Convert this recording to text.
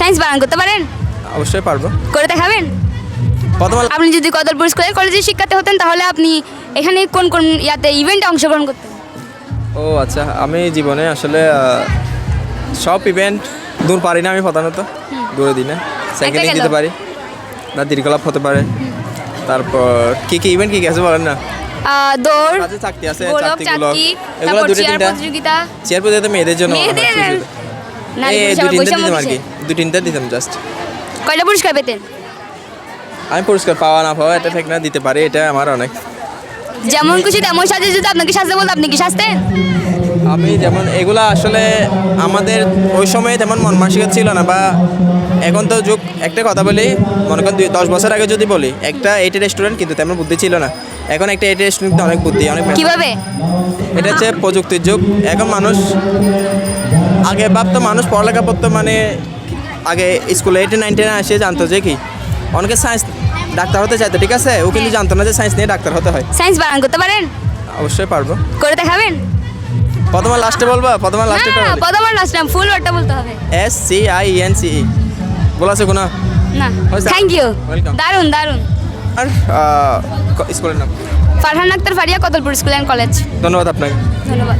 Science বানান করতে পারেন? অবশ্যই পারব। করে দেখাবেন? আপনি যদি কদলপুর স্কুলের কলেজের শিক্ষার্থী হতেন তাহলে আপনি এখানে কোন কোন ইয়াতে ইভেন্টে অংশগ্রহণ করতেন? ও আচ্ছা। আমি জীবনে আসলে সব ইভেন্ট দূর পারি না আমি প্রধানত। দূরে দিনে। সাইকেলিং। দিতে পারি। না দীর্ঘলাভ হতে পারে। তারপর কি কি ইভেন্ট কি কি আছে বলেন না? দৌড় চাকরি আছে চাকরি এগুলো দুটো চেয়ার তিনটা। প্রতিযোগিতা। চেয়ার প্রতিযোগিতা মেয়েদের জন্য দু তিনটা দিতাম জাস্ট কয়টা পুরস্কার পেতেন? আমি পুরস্কার পাওয়া না পাওয়া এটা ঠিক না দিতে পারি এটা আমার অনেক। যেমন খুশি তেমন সাজে যদি আপনাকে সাজতে বলতো আপনি কি সাজতেন? আমি যেমন এগুলা আসলে আমাদের ওই সময়ে তেমন মন মানসিকতা ছিল না বা এখন তো যুগ একটা কথা বলি মনে করেন দশ বছর আগে যদি বলি একটা এইট রেস্টুরেন্ট কিন্তু তেমন বুদ্ধি ছিল না। এখন একটা এইট রেস্টুরেন্ট অনেক বুদ্ধি অনেক কীভাবে? এটা হচ্ছে প্রযুক্তির যুগ। এখন মানুষ আগে ভাবতো মানুষ পড়ালেখা করতো মানে আগে স্কুলে এইটে নাইন টেনে এসে জানতো যে কি অনেকে সায়েন্স ডাক্তার হতে চাইতো ঠিক আছে? ও কিন্তু জানতো না যে সায়েন্স নিয়ে ডাক্তার হতে হয়। সায়েন্স বানান করতে পারেন? অবশ্যই পারব। করে দেখাবেন? প্রথমে লাস্টে বলবা? প্রথমে না লাস্টে প্রথম আর লাস্ট নাম ফুল ওয়ার্ডটা বলতে হবে। S C I N C E বলা আছে কোনো? না? Thank you. দারুণ দারুণ আর স্কুলের নাম? Farhan Akhtar Faria Kadalpur school and college ধন্যবাদ আপনাকে। ধন্যবাদ।